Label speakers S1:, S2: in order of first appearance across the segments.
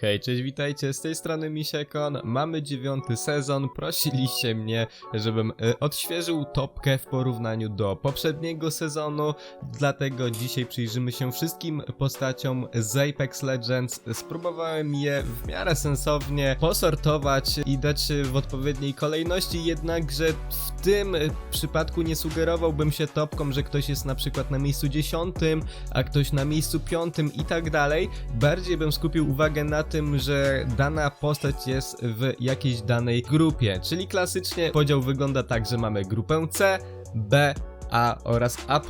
S1: Hej, cześć, witajcie, z tej strony Misiekon, mamy dziewiąty sezon, prosiliście mnie, żebym y, odświeżył topkę w porównaniu do poprzedniego sezonu, dlatego dzisiaj przyjrzymy się wszystkim postaciom z Apex Legends, spróbowałem je w miarę sensownie posortować i dać w odpowiedniej kolejności, jednakże w tym przypadku nie sugerowałbym się topką, że ktoś jest na przykład na miejscu dziesiątym, a ktoś na miejscu piątym i tak dalej, bardziej bym skupił uwagę na tym, że dana postać jest w jakiejś danej grupie. Czyli klasycznie podział wygląda tak, że mamy grupę C, B, A oraz A+,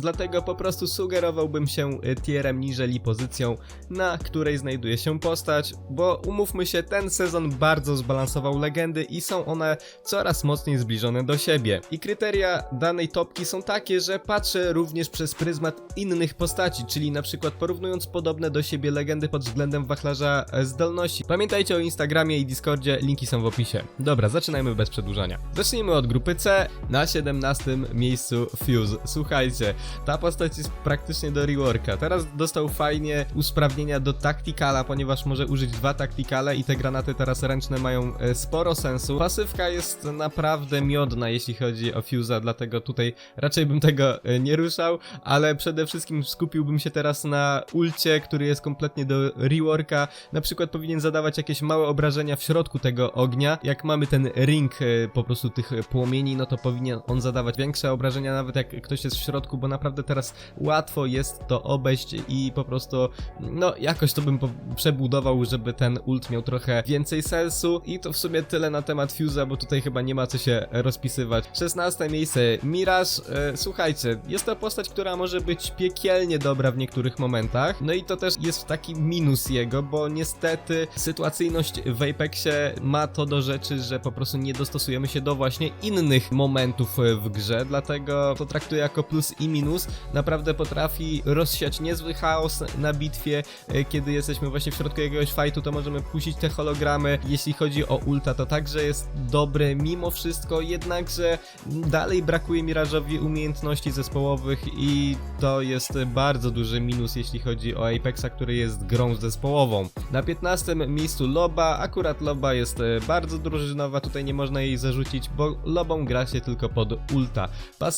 S1: dlatego po prostu sugerowałbym się y, tierem niżeli pozycją, na której znajduje się postać, bo umówmy się, ten sezon bardzo zbalansował legendy i są one coraz mocniej zbliżone do siebie. I kryteria danej topki są takie, że patrzę również przez pryzmat innych postaci, czyli na przykład porównując podobne do siebie legendy pod względem wachlarza e, zdolności. Pamiętajcie o Instagramie i Discordzie, linki są w opisie. Dobra, zaczynajmy bez przedłużania. Zacznijmy od grupy C, na 17 miejscu Fuse. Słuchajcie, ta postać jest praktycznie do reworka. Teraz dostał fajnie usprawnienia do taktikala, ponieważ może użyć dwa taktikale i te granaty teraz ręczne mają e, sporo sensu. Pasywka jest naprawdę miodna, jeśli chodzi o Fuse'a, dlatego tutaj raczej bym tego e, nie ruszał, ale przede wszystkim skupiłbym się teraz na ulcie, który jest kompletnie do reworka. Na przykład powinien zadawać jakieś małe obrażenia w środku tego ognia. Jak mamy ten ring e, po prostu tych płomieni, no to powinien on zadawać większe obrażenia, nawet jak ktoś jest w środku, bo naprawdę teraz łatwo jest to obejść i po prostu, no jakoś to bym przebudował, żeby ten ult miał trochę więcej sensu. I to w sumie tyle na temat Fuse'a, bo tutaj chyba nie ma co się rozpisywać. 16 miejsce Mirage. E, słuchajcie, jest to postać, która może być piekielnie dobra w niektórych momentach. No i to też jest taki minus jego, bo niestety sytuacyjność w Apexie ma to do rzeczy, że po prostu nie dostosujemy się do właśnie innych momentów w grze, dlatego to traktuję jako plus i minus. Naprawdę potrafi rozsiać niezły chaos na bitwie, e, kiedy jesteśmy właśnie w środku jakiegoś fightu, to możemy puścić te hologramy. Jeśli chodzi o ulta, to także jest dobry mimo wszystko, jednakże dalej brakuje Mirażowi umiejętności zespołowych i to jest bardzo duży minus, jeśli chodzi o Apexa, który jest grą zespołową. Na 15 miejscu Loba, akurat Loba jest e, bardzo drużynowa, tutaj nie można jej zarzucić, bo Lobą gra się tylko pod ulta.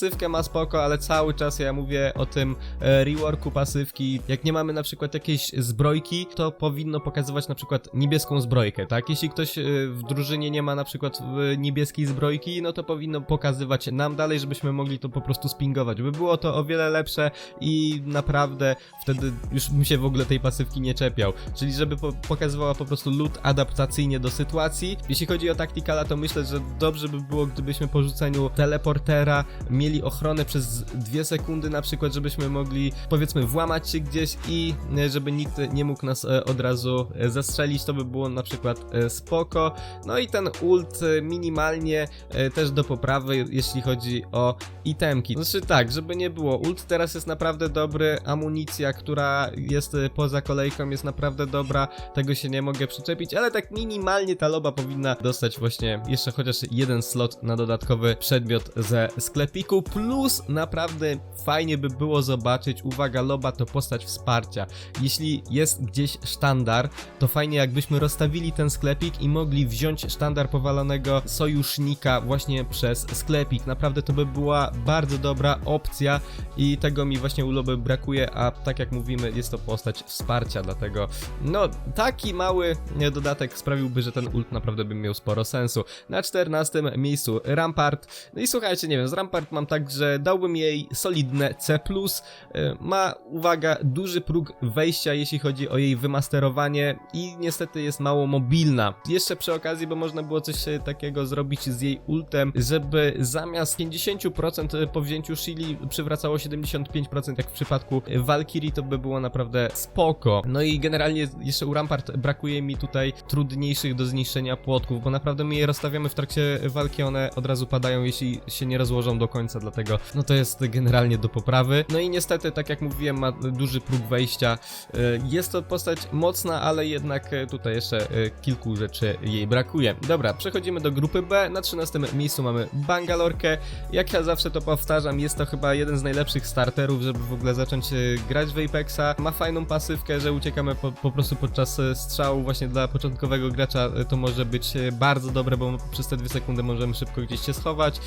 S1: Pasywkę ma spoko, ale cały czas ja mówię o tym e, reworku pasywki. Jak nie mamy na przykład jakiejś zbrojki, to powinno pokazywać na przykład niebieską zbrojkę, tak? Jeśli ktoś e, w drużynie nie ma na przykład e, niebieskiej zbrojki, no to powinno pokazywać nam dalej, żebyśmy mogli to po prostu spingować. By było to o wiele lepsze i naprawdę wtedy już bym się w ogóle tej pasywki nie czepiał. Czyli żeby po pokazywała po prostu lód adaptacyjnie do sytuacji. Jeśli chodzi o taktikala, to myślę, że dobrze by było, gdybyśmy po rzuceniu teleportera mieli ochronę przez dwie sekundy na przykład, żebyśmy mogli powiedzmy włamać się gdzieś i e, żeby nikt nie mógł nas e, od razu e, zastrzelić, to by było na przykład spoko. No i ten ult minimalnie też do poprawy, jeśli chodzi o itemki. Znaczy tak, żeby nie było, ult teraz jest naprawdę dobry, amunicja, która jest poza kolejką jest naprawdę dobra, tego się nie mogę przyczepić, ale tak minimalnie ta loba powinna dostać właśnie jeszcze chociaż jeden slot na dodatkowy przedmiot ze sklepiku, plus naprawdę fajnie by było zobaczyć, uwaga, loba to postać wsparcia. Jeśli jest gdzieś sztandar, to fajnie jakbyśmy rozstawili ten sklepik i mogli wziąć sztandar powalonego sojusznika właśnie przez sklepik. Naprawdę to by była bardzo dobra opcja i tego mi właśnie u Loby brakuje, a tak jak mówimy, jest to postać wsparcia, dlatego no taki mały dodatek sprawiłby, że ten ult naprawdę by miał sporo sensu. Na 14 miejscu Rampart. No i słuchajcie, nie wiem, z Rampart mam tak, że dałbym jej solidne C+. E, Ma, uwaga, duży próg wejścia, jeśli chodzi o jej wymasterowanie i niestety jest mało mobilna. Jeszcze przy okazji, bo można było coś e, takiego zrobić z jej ultem, żeby zamiast 50% po wzięciu Shili przywracało 75% jak w przypadku Valkyrie, to by było naprawdę spoko. No i generalnie jeszcze u Rampart brakuje mi tutaj trudniejszych do zniszczenia płotków, bo naprawdę my je rozstawiamy w trakcie walki, one od razu padają, jeśli się nie rozłożą do końca wzmacniająca, dlatego no to jest generalnie do poprawy. No i niestety, tak jak mówiłem, ma duży próg wejścia. E, Jest to postać mocna, ale jednak e, tutaj jeszcze e, kilku rzeczy jej brakuje. Dobra, przechodzimy do grupy B. Na 13 miejscu mamy Bangalorkę. Jak ja zawsze to powtarzam, jest to chyba jeden z najlepszych starterów, żeby w ogóle zacząć grać w Apexa. Ma fajną pasywkę, że uciekamy po, po prostu podczas strzału. Właśnie dla początkowego gracza to może być bardzo dobre, bo przez te dwie sekundy możemy szybko gdzieś się schować.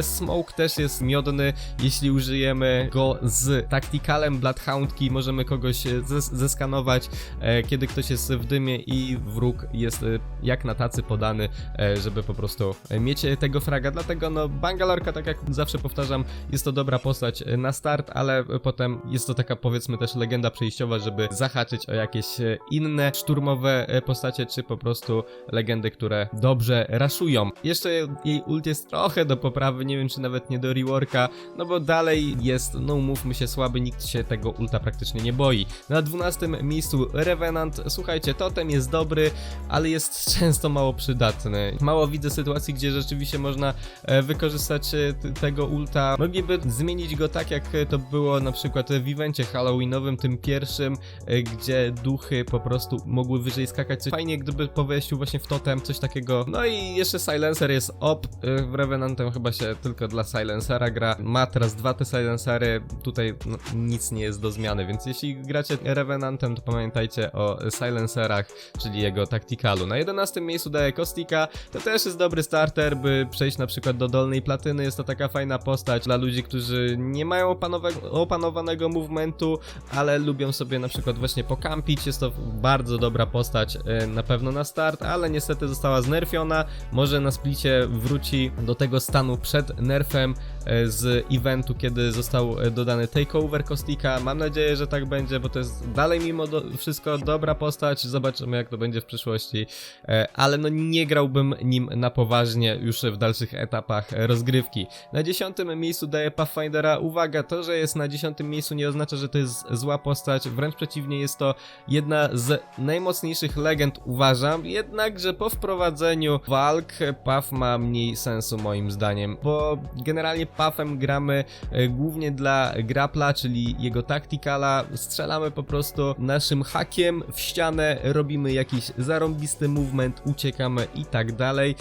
S1: Smoke też jest miodny, jeśli użyjemy go z taktikalem Bloodhoundki, możemy kogoś e, zes zeskanować, e, kiedy ktoś jest w dymie i wróg jest e, jak na tacy podany, żeby po prostu mieć tego fraga. Dlatego no Bangalorka, tak jak zawsze powtarzam, jest to dobra postać na start, ale potem jest to taka powiedzmy też legenda przejściowa, żeby zahaczyć o jakieś inne szturmowe postacie, czy po prostu legendy, które dobrze raszują. Jeszcze jej ult jest trochę do poprawy, nie wiem czy nawet nie do reworka, no bo dalej jest, no umówmy się, słaby, nikt się tego ulta praktycznie nie boi. Na 12 miejscu Revenant, słuchajcie, totem jest dobry, ale jest często mało przydatny. Mało widzę sytuacji, gdzie rzeczywiście można e, wykorzystać e, tego ulta. Mogliby zmienić go tak, jak to było na przykład w evencie halloweenowym, tym pierwszym, e, gdzie duchy po prostu mogły wyżej skakać. Fajnie, gdyby po wejściu właśnie w totem, coś takiego. No i jeszcze Silencer jest op. W Revenantem chyba się tylko dla Gra. Ma teraz dwa te Silencery. Tutaj no, nic nie jest do zmiany, więc jeśli gracie Revenantem, to pamiętajcie o Silencerach, czyli jego taktykalu. Na 11 miejscu daje Kostika. To też jest dobry starter, by przejść na przykład do dolnej platyny. Jest to taka fajna postać dla ludzi, którzy nie mają opanowanego movementu, ale lubią sobie na przykład właśnie pokampić. Jest to bardzo dobra postać e, na pewno na start, ale niestety została znerfiona. Może na splicie wróci do tego stanu przed nerfem z eventu, kiedy został e, dodany takeover Kostika. Mam nadzieję, że tak będzie, bo to jest dalej mimo do, wszystko dobra postać. Zobaczymy jak to będzie w przyszłości. E, Ale no nie grałbym nim na poważnie już w dalszych etapach e, rozgrywki. Na dziesiątym miejscu daje Pathfindera. Uwaga, to, że jest na dziesiątym miejscu nie oznacza, że to jest zła postać. Wręcz przeciwnie, jest to jedna z najmocniejszych legend, uważam. Jednakże po wprowadzeniu walk Path ma mniej sensu moim zdaniem, bo generalnie Pathem gramy e, głównie dla grapla, czyli jego tacticala. Strzelamy po prostu naszym hakiem w ścianę, robimy jakiś zarąbisty movement, uciekamy i tak dalej.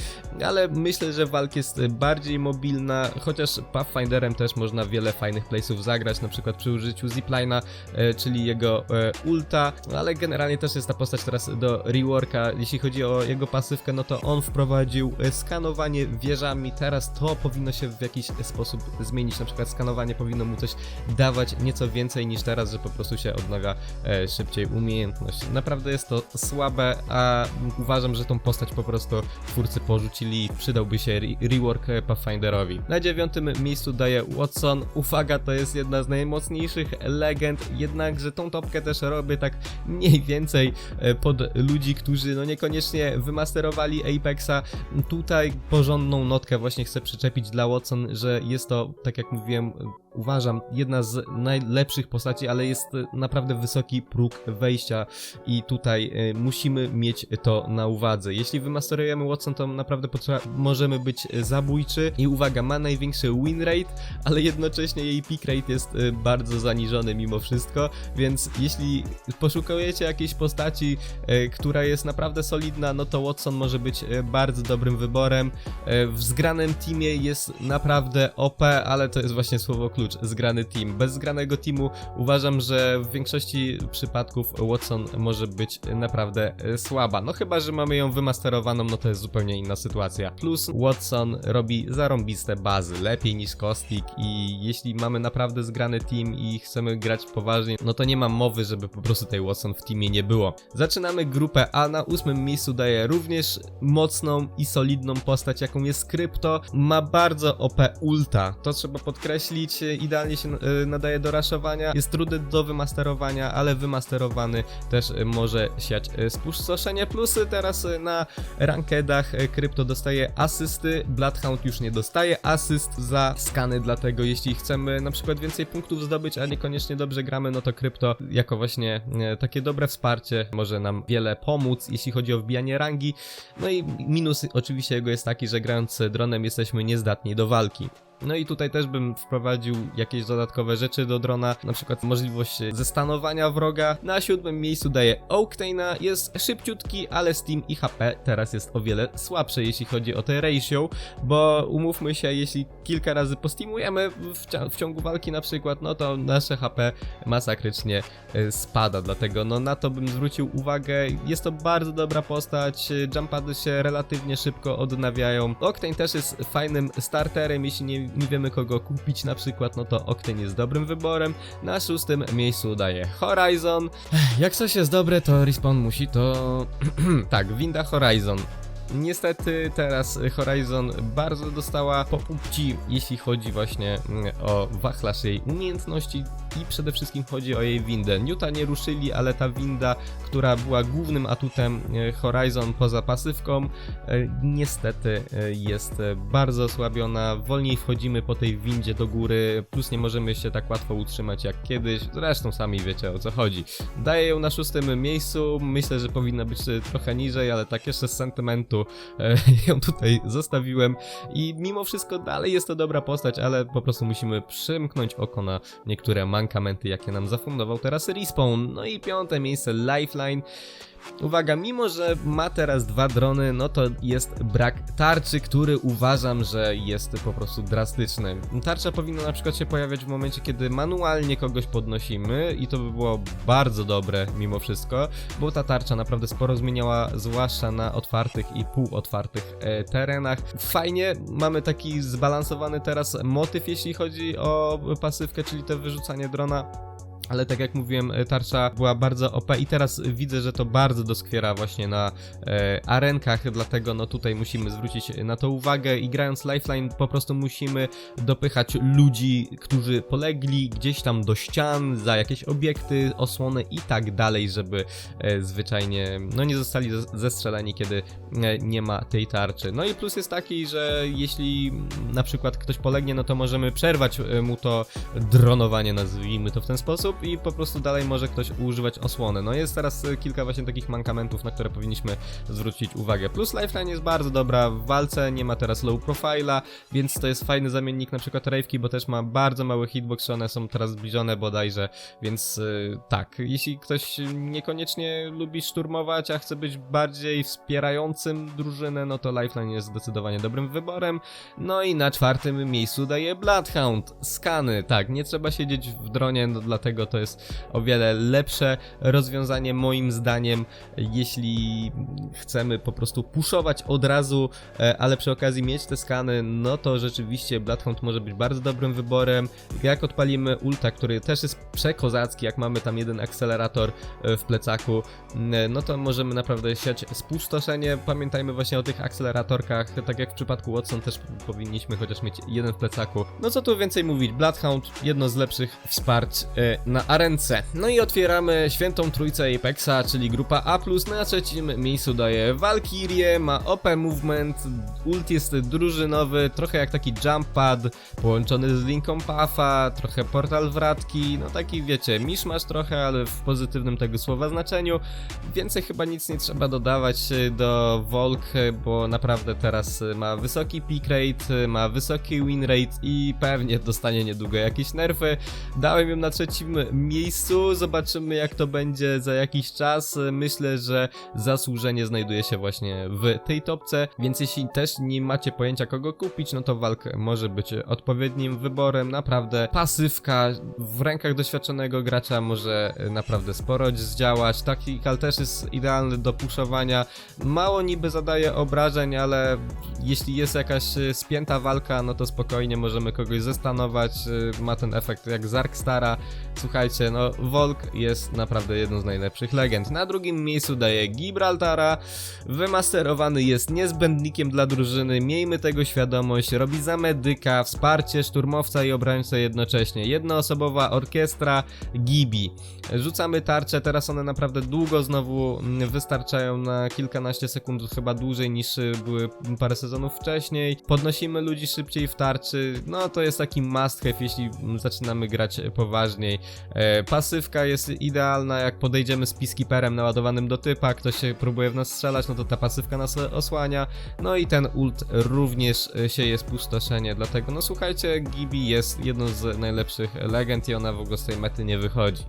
S1: Ale myślę, że walk jest bardziej mobilna, chociaż Pathfinderem też można wiele fajnych playsów zagrać, na przykład przy użyciu ziplina, e, czyli jego e, ulta, ale generalnie też jest ta postać teraz do reworka. Jeśli chodzi o jego pasywkę, no to on wprowadził skanowanie wieżami. Teraz to powinno się w jakiś sposób zmienić. Na przykład skanowanie powinno mu coś dawać nieco więcej niż teraz, że po prostu się odnawia e, szybciej umiejętność. Naprawdę jest to słabe, a uważam, że tą postać po prostu twórcy porzucili. Przydałby się re rework Pathfinderowi. Na dziewiątym miejscu daje Watson. Uwaga, to jest jedna z najmocniejszych legend, jednakże tą topkę też robię tak mniej więcej e, pod ludzi, którzy no niekoniecznie wymasterowali Apexa. Tutaj porządną notkę właśnie chcę przyczepić dla Watson, że jest to, tak jak mówiłem, uważam, jedna z najlepszych postaci, ale jest e, naprawdę wysoki próg wejścia i tutaj e, musimy mieć to na uwadze. Jeśli wymasterujemy Watson, to naprawdę możemy być e, zabójczy i uwaga, ma największy win rate, ale jednocześnie jej pick rate jest bardzo zaniżony mimo wszystko, więc jeśli poszukujecie jakiejś postaci, która jest naprawdę solidna, no to Watson może być bardzo dobrym wyborem. W zgranym teamie jest naprawdę OP, ale to jest właśnie słowo klucz, zgrany team. Bez zgranego teamu uważam, że w większości przypadków Watson może być naprawdę e, słaba. No chyba, że mamy ją wymasterowaną, no to jest zupełnie inna sytuacja. Plus Watson robi zarąbiste bazy, lepiej niż Kostik i jeśli mamy naprawdę zgrany team i chcemy grać poważnie, no to nie ma mowy, żeby po prostu tej Watson w teamie nie było. Zaczynamy grupę A, na ósmym miejscu daje również mocną i solidną postać, jaką jest Krypto. Ma bardzo OP ulta, to trzeba podkreślić, idealnie się e, nadaje do raszowania, jest trudny do wymasterowania, ale wymasterowany też e, może siać e, spustoszenie. Plusy teraz na rankedach Krypto dostaje asysty, Bloodhound już nie dostaje asyst za skany, dlatego jeśli chcemy na przykład więcej punktów zdobyć, a niekoniecznie dobrze gramy, no to Krypto jako właśnie takie dobre wsparcie może nam wiele pomóc, jeśli chodzi o wbijanie rangi. No i minus oczywiście jego jest taki, że grając dronem jesteśmy niezdatni do walki. No i tutaj też bym wprowadził jakieś dodatkowe rzeczy do drona, na przykład możliwość zestanowania wroga. Na siódmym miejscu daje Octane'a, jest szybciutki, ale Steam i HP teraz jest o wiele słabsze, jeśli chodzi o te ratio, bo umówmy się, jeśli kilka razy postimujemy w, w ciągu walki na przykład, no to nasze HP masakrycznie e, spada, dlatego no na to bym zwrócił uwagę. Jest to bardzo dobra postać, e, jumpady się relatywnie szybko odnawiają. Octane też jest fajnym starterem, jeśli nie, nie wiemy kogo kupić na przykład, no to Octane jest dobrym wyborem. Na szóstym miejscu daje Horizon. Jak coś jest dobre, to Respawn musi to... tak, Winda Horizon. Niestety teraz Horizon bardzo dostała po pupci, jeśli chodzi właśnie mm, o wachlarz jej umiejętności i przede wszystkim chodzi o jej windę. Newta nie ruszyli, ale ta winda, która była głównym atutem e, Horizon poza pasywką, e, niestety e, jest bardzo osłabiona. Wolniej wchodzimy po tej windzie do góry, plus nie możemy się tak łatwo utrzymać jak kiedyś. Zresztą sami wiecie o co chodzi. Daję ją na szóstym miejscu. Myślę, że powinna być trochę niżej, ale tak jeszcze z sentymentu ją tutaj zostawiłem. I mimo wszystko dalej jest to dobra postać, ale po prostu musimy przymknąć oko na niektóre mankamenty, jakie nam zafundował teraz Respawn. No i piąte miejsce Lifeline. Uwaga, mimo że ma teraz dwa drony, no to jest brak tarczy, który uważam, że jest po prostu drastyczny. Tarcza powinna na przykład się pojawiać w momencie, kiedy manualnie kogoś podnosimy i to by było bardzo dobre mimo wszystko, bo ta tarcza naprawdę sporo zmieniała, zwłaszcza na otwartych i półotwartych e, terenach. Fajnie, mamy taki zbalansowany teraz motyw, jeśli chodzi o pasywkę, czyli to wyrzucanie drona. Ale tak jak mówiłem, e, tarcza była bardzo OP i teraz widzę, że to bardzo doskwiera właśnie na e, arenkach, dlatego no tutaj musimy zwrócić na to uwagę i grając Lifeline po prostu musimy dopychać ludzi, którzy polegli gdzieś tam do ścian, za jakieś obiekty, osłony i tak dalej, żeby e, zwyczajnie no nie zostali zes- zestrzeleni, kiedy e, nie ma tej tarczy. No i plus jest taki, że jeśli na przykład ktoś polegnie, no to możemy przerwać e, mu to dronowanie, nazwijmy to w ten sposób i po prostu dalej może ktoś używać osłony. No jest teraz e, kilka właśnie takich mankamentów, na które powinniśmy zwrócić uwagę. Plus Lifeline jest bardzo dobra w walce, nie ma teraz low profila, więc to jest fajny zamiennik na przykład Rave'ki, bo też ma bardzo mały hitbox, one są teraz zbliżone bodajże, więc e, tak, jeśli ktoś niekoniecznie lubi szturmować, a chce być bardziej wspierającym drużynę, no to Lifeline jest zdecydowanie dobrym wyborem. No i na czwartym miejscu daje Bloodhound. Skany, tak, nie trzeba siedzieć w dronie, no dlatego to jest o wiele lepsze rozwiązanie moim zdaniem, jeśli chcemy po prostu puszować od razu, e, ale przy okazji mieć te skany, no to rzeczywiście Bloodhound może być bardzo dobrym wyborem. Jak odpalimy ulta, który też jest przekozacki, jak mamy tam jeden akcelerator e, w plecaku, n- no to możemy naprawdę siać spustoszenie. Pamiętajmy właśnie o tych akceleratorkach, tak jak w przypadku Watson też powinniśmy chociaż mieć jeden w plecaku. No co tu więcej mówić, Bloodhound jedno z lepszych wsparć e, na arence. No i otwieramy świętą trójcę Apexa, czyli grupa A+, na trzecim miejscu daje Valkyrie, ma OP movement, ult jest drużynowy, trochę jak taki jump pad, połączony z linką Puffa, trochę portal wratki, no taki wiecie, miszmasz trochę, ale w pozytywnym tego słowa znaczeniu. Więcej chyba nic nie trzeba dodawać e, do Volk, e, bo naprawdę teraz e, ma wysoki pick rate, ma wysoki win rate i pewnie dostanie niedługo jakieś nerfy. Dałem ją na trzecim miejscu, zobaczymy jak to będzie za jakiś czas. Myślę, że zasłużenie znajduje się właśnie w tej topce, więc jeśli też nie macie pojęcia kogo kupić, no to Valk może być odpowiednim wyborem. Naprawdę pasywka w rękach doświadczonego gracza może naprawdę sporo zdziałać. Taki kal też jest idealny do puszowania. Mało niby zadaje obrażeń, ale jeśli jest jakaś e, spięta walka, no to spokojnie możemy kogoś zestanować. e, Ma ten efekt jak Zark Stara. Słuchajcie, no Volk jest naprawdę jedną z najlepszych legend. Na drugim miejscu daje Gibraltara. Wymasterowany jest niezbędnikiem dla drużyny, miejmy tego świadomość. Robi za medyka, wsparcie, szturmowca i obrońcę jednocześnie. Jednoosobowa orkiestra Gibi. Rzucamy tarcze, teraz one naprawdę długo znowu mm, wystarczają na kilkanaście sekund, chyba dłużej niż y, były parę sezonów wcześniej. Podnosimy ludzi szybciej w tarczy, no to jest taki must have, jeśli zaczynamy grać poważniej. E, pasywka jest idealna, jak podejdziemy z peacekeeperem naładowanym do typa, ktoś się próbuje w nas strzelać, no to ta pasywka nas osłania. No i ten ult również e, sieje spustoszenie, dlatego no słuchajcie, Gibi jest jedną z najlepszych legend i ona w ogóle z tej mety nie wychodzi.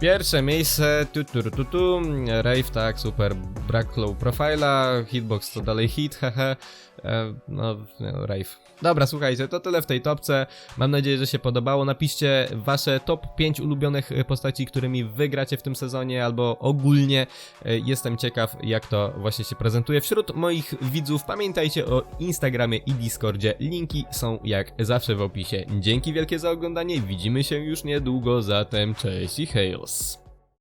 S1: Pierwsze miejsce, tu tu tu tu, Rave, tak, super, brak low profila, hitbox to dalej hit, hehe, e, no, no, Rave. Dobra, słuchajcie, to tyle w tej topce, mam nadzieję, że się podobało, napiszcie wasze top 5 ulubionych e, postaci, którymi wygracie w tym sezonie, albo ogólnie, E, jestem ciekaw, jak to właśnie się prezentuje wśród moich widzów, pamiętajcie o Instagramie i Discordzie, linki są jak zawsze w opisie. Dzięki wielkie za oglądanie, widzimy się już niedługo, zatem cześć i hejos.